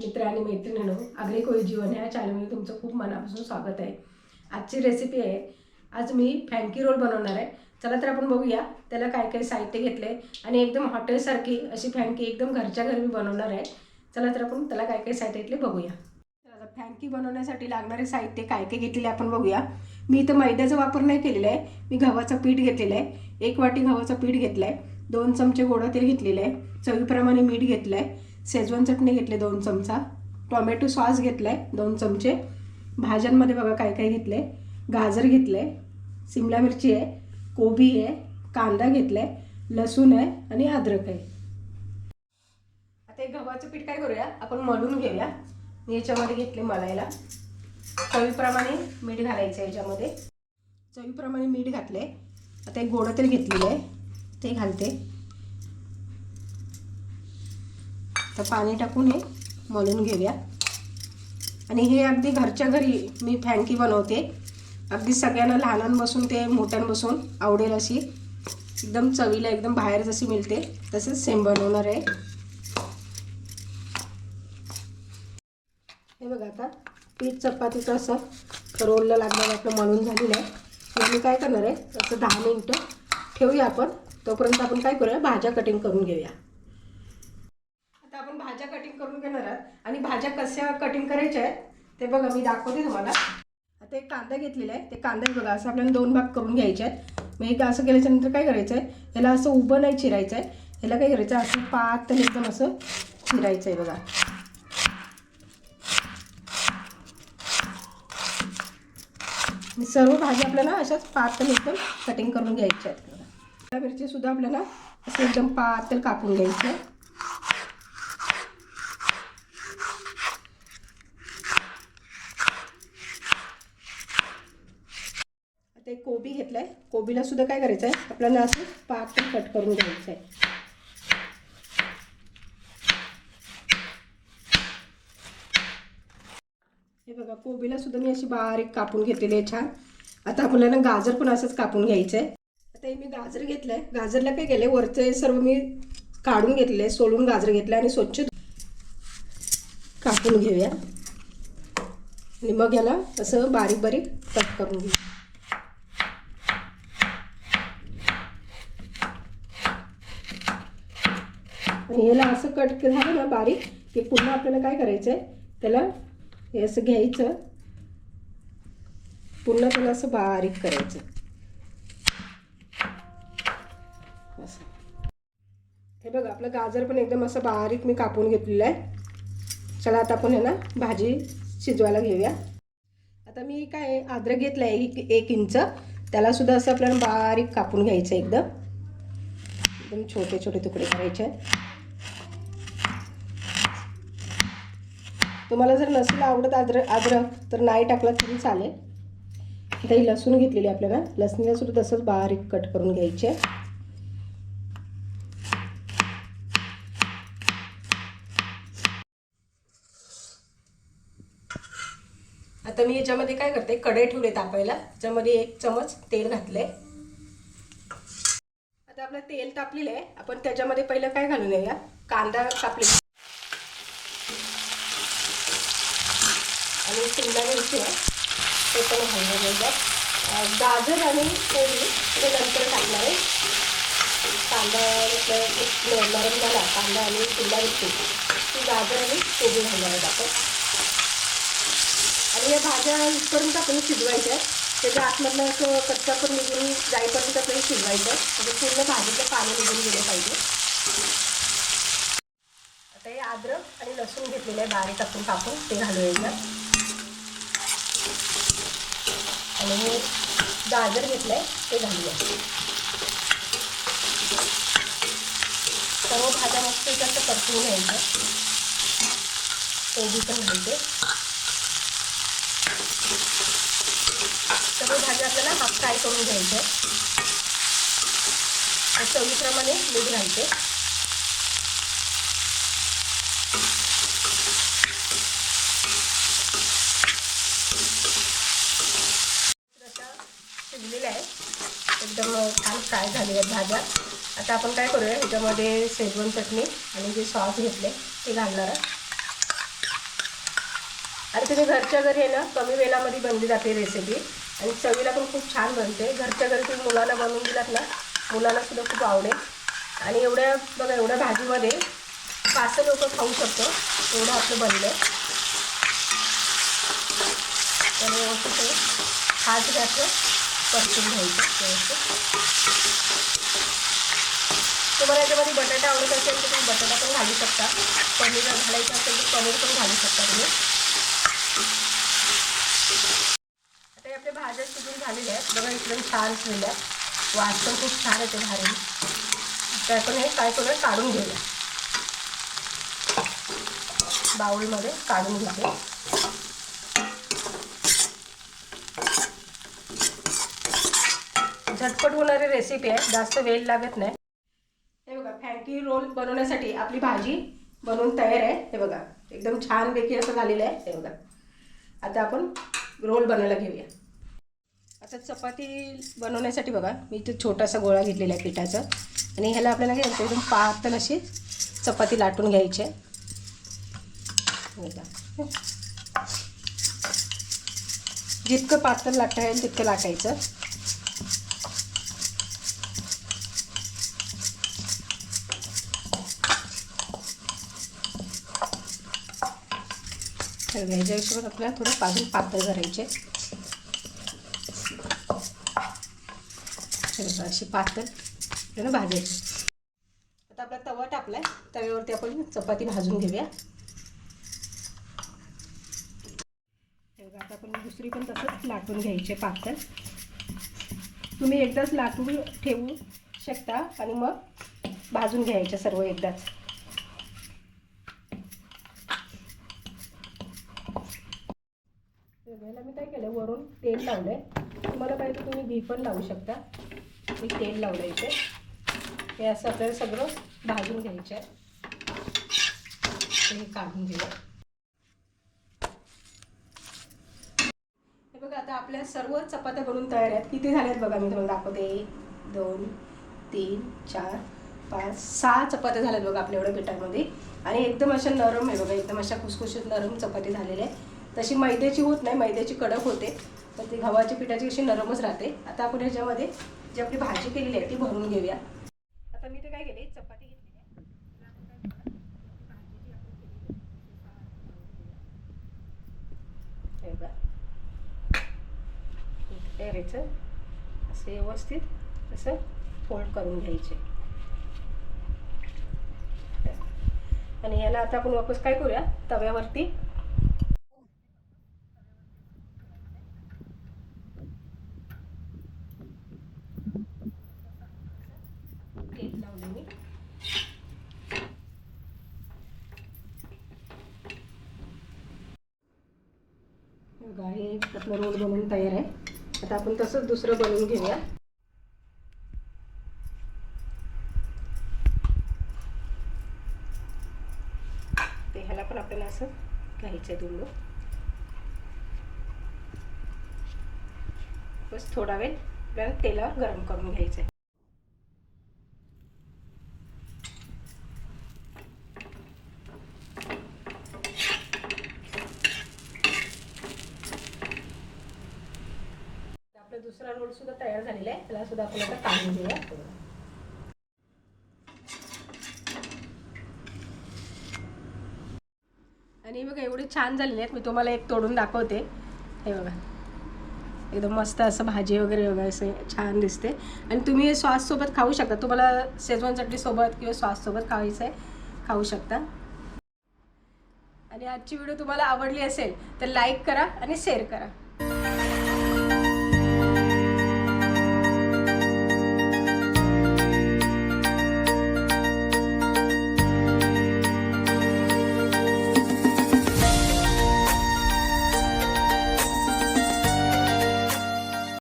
मित्र आणि मैत्रिणीनो आगरी कोळी जीवन ह्या चॅनलमध्ये तुमचं खूप मनापासून स्वागत आहे. आजची रेसिपी आहे आज मी फॅन्की रोल बनवणार आहे. चला तर आपण बघूया त्याला काय काय साहित्य घेतले आणि एकदम हॉटेलसारखी अशी फॅन्की एकदम घरच्या घरी मी बनवणार आहे. चला तर आपण त्याला काय काय साहित्य घेतले बघूया. तर फॅन्की बनवण्यासाठी लागणारे साहित्य काय काय घेतलेले आपण बघूया. मी इथं मैद्याचा वापर नाही केलेला आहे मी गव्हाचं पीठ घेतलेलं आहे. एक वाटी गव्हाचं पीठ घेतलं आहे दोन चमचे गोडं तेल घेतलेलं आहे चवीप्रमाणे मीठ घेतलं आहे शेजवान चटणी घेतली दोन चमचा. टोमॅटो सॉस घेतला आहे दोन चमचे. भाज्यांमध्ये बघा काय काय घेतलं आहे गाजर घेतलं आहे सिमला मिरची आहे. कोबी आहे. कांदा घेतला आहे लसूण आहे आणि अद्रक आहे. आता हे गव्हाचं पीठ काय करूया? आपण मळून घेऊया. मी याच्यामध्ये घेतले मलायला चवीप्रमाणे मीठ घालायचं आहे याच्यामध्ये. चवीप्रमाणे मीठ घातले आता एक गोडं तेल घेतलेलं आहे. ते घालते. तर पाणी टाकून हे मळून घेऊया. आणि हे अगदी घरच्या घरी मी फॅन्की बनवते. अगदी सगळ्यांना लहानांपासून ते मोठ्यांपासून आवडेल अशी एकदम चवीला एकदम बाहेर जशी मिळते तसेच सेम बनवणार आहे. हे बघा आता पीठ चपातीचं असं रोलला लागणार आपलं मळून झालेलं आहे. मग मी काय करणार आहे असं दहा मिनटं ठेवूया आपण तोपर्यंत आपण काय करूया भाज्या कटिंग करून घेऊया आता आपण भाज्या कटिंग करून घेणार आहात आणि भाज्या कशा कटिंग करायच्या आहेत ते बघा मी दाखवते तुम्हाला. आता एक कांदा घेतलेला आहे. ते कांदा बघा असं आपल्याला दोन भाग करून घ्यायचे आहेत. मग एक असं केल्याच्यानंतर काय करायचं आहे याला असं उभं नाही चिरायचं आहे. याला काय करायचं आहे असं पात एकदम असं चिरायचं आहे बघा. सर्व भाज्या आपल्याला अशाच पातळ एकदम कटिंग करून घ्यायच्या आहेत. मिरची सुद्धा आपल्याला असं एकदम पातळ कापून घ्यायचं आहे. कोबी घेतलाय. कोबीला सुद्धा काय करायचं आहे आपल्याला असं पातळ कट करून घ्यायचं आहे हे बघा कोबीला सुद्धा मी अशी बारीक कापून घेतलेली आहे छान. आता आपल्याला गाजर पण असंच कापून घ्यायचं आहे आता हे मी गाजर घेतलं आहे गाजरला काय केलं वरचे सर्व मी काढून घेतले सोलून गाजर घेतलं आणि स्वच्छ कापून घेऊया. आणि मग याला असं बारीक बारीक कट करून घेऊ आणि याला असं कट झालं ना बारीक की पुन्हा आपल्याला काय करायचं आहे त्याला हे असं घ्यायचं. पुन्हा त्याला असं बारीक करायचं असं. हे बघा आपलं गाजर पण एकदम असं बारीक मी कापून घेतलेलं आहे. चला आता आपण ह्याला भाजी शिजवायला घेऊया. आता मी काय आद्रक घेतलं आहे एक एक इंच. त्यालासुद्धा असं आपल्याला बारीक कापून घ्यायचं एकदम. एकदम छोटे छोटे तुकडे करायचे आहेत. तुम्हाला जर नसेल आवडत आद्र अद्रक तर नाही टाकलं तरी चालेल. आता ही लसूण घेतलेली आपल्याला. लसणीला सुद्धा तसंच बारीक कट करून घ्यायचे. आता मी याच्यामध्ये काय करते? कढई ठेवले तापायला. त्याच्यामध्ये एक चमच तेल घातले आता आपलं तेल तापलेलं आहे. आपण त्याच्यामध्ये पहिलं काय घालून येऊया? कांदा कापलेला आणि शिमला मिरची आहे. ते पण घालणार याच्यात गाजर आणि कोबी ते नंतर टाकणार आहे. कांदा नरम झाला कांदा आणि शिमला मिरची. ती गाजर आणि कोबी घालणार आहेत आपण. आणि या भाज्या इथपर्यंत आपण शिजवायच्या आहेत. त्याच्या आतमधलं असं कच्चा पण निघून जाईपर्यंत आपल्याला शिजवायचं म्हणजे पूर्ण भाजीचं पाणी निघून गेलं पाहिजे. आता हे अद्रक आणि लसूण घेतलेलं आहे बारीक आपण टाकून ते घालूया आणि मी गाजर घेतलं आहे ते घालूया सर्व भाज्या मस्त जास्त परतून घ्यायचं कोबी पण घालते. सर्व भाज्या आपल्याला हाफ फ्राय करून घ्यायचं आहे चवीप्रमाणे मीठ घालते. शिजलेल्या आहे एकदम छान फ्राय झालेल्या आहेत भाज्या. आता आपण काय करूया ह्याच्यामध्ये शेजवान चटणी आणि जे सॉस घेतले ते घालणार आहे आणि तुम्ही घरच्या घरी आहे ना कमी वेळामध्ये बनली जाते रेसिपी आणि चवीला पण खूप छान बनते. घरच्या घरी तुम्ही मुलांना बनवून दिलात ना मुलांना सुद्धा खूप आवडेल. आणि एवढ्या बघा एवढ्या भाजीमध्ये पाच सहा लोक खाऊ शकतो. एवढं आपलं बनलं. तर खास घ्यायचं. परतून घ्यायचं तुम्हाला याच्यामध्ये बटाटा आवडत असेल तर तुम्ही बटाटा पण घालू शकता. पनीर घालायचं असेल तर पनीर पण घालू शकता तुम्ही. आता आपल्या भाज्या शिजून झालेल्या आहेत. बघा एकदम छान शिजल्या वास पण खूप छान येते भारी तर आपण हे काय करूया? काढून घेऊया. बाउलमध्ये काढून घेते. झटपट होणारी रेसिपी आहे. जास्त वेळ लागत नाही. हे बघा फॅन्टी रोल बनवण्यासाठी आपली भाजी बनवून तयार आहे. हे बघा एकदम छानपैकी असं झालेलं आहे. हे बघा. आता आपण रोल बनवायला घेऊया. आता चपाती बनवण्यासाठी बघा मी इथे छोटासा गोळा घेतलेला आहे पिठाचा. आणि ह्याला आपल्याला काय करायचं एकदम पातळ अशी चपाती लाटून घ्यायची आहे. जितकं पातळ लाटायला तितकं लाटायचं. तर घ्यायच्या हिशोबात आपल्याला थोडं पाजून पातळ करायचे. अशी पातळ आपल्याला भाजायची. आता आपला तवा आहे तव्यावरती आपण चपाती भाजून घेऊया. आता आपण दुसरी पण तसंच लाटून घ्यायचे पातळ. तुम्ही एकदाच लाटून ठेवू शकता आणि मग भाजून घ्यायच्या सर्व एकदाच वेगळ्याला मी काय केलं वरून तेल लावलं आहे तुम्हाला पाहिजे तुम्ही घी पण लावू शकता. मी तेल लावलं इथे. हे असं आपल्याला सगळं भाजून घ्यायचं आहे. हे काढून घेऊया. हे बघा आता आपल्या सर्व चपात्या बनवून तयार आहेत. किती झाल्यात बघा मी तुम्हाला दाखवते. एक दोन तीन चार पाच सहा चपात्या झाल्यात बघा आपल्या एवढ्या पिठामध्ये. आणि एकदम अशा नरम आहे बघा एकदम अशा खुसखुशीत नरम चपाती झालेल्या आहे तशी मैद्याची होत नाही मैद्याची कडक होते. तर ती गव्हाची पिठाची अशी नरमच राहते. आता आपण ह्याच्यामध्ये जी आपली भाजी केलेली आहे ती भरून घेऊया. आता मी ते काय केली? चपाती घेतली आहे. असे व्यवस्थित असं फोल्ड करून घ्यायचे. आणि याला आता आपण वापस काय करूया? तव्यावरती तेल लावले मी बघा हे आपलं रोल बनवून तयार आहे. आता आपण तसंच दुसरं बनवून घेऊया. ते ह्याला पण आपल्याला असं घ्यायचं आहे दोन बस थोडा वेळ आपल्याला तेलावर गरम करून घ्यायचं आहे आपला दुसरा रोल सुद्धा तयार झालेला आहे त्याला सुद्धा आपण आता काढून घेऊया. आणि बघा एवढे छान झालेले आहेत. मी तुम्हाला एक तोडून दाखवते. हे बघा. एकदम मस्त असं भाजी वगैरे वगैरे असं छान दिसते. आणि तुम्ही हे सॉससोबत खाऊ शकता. तुम्हाला शेजवान चटणीसोबत किंवा सॉससोबत खायचं आहे खाऊ शकता. आणि आजची व्हिडिओ तुम्हाला आवडली असेल तर लाईक करा आणि शेअर करा.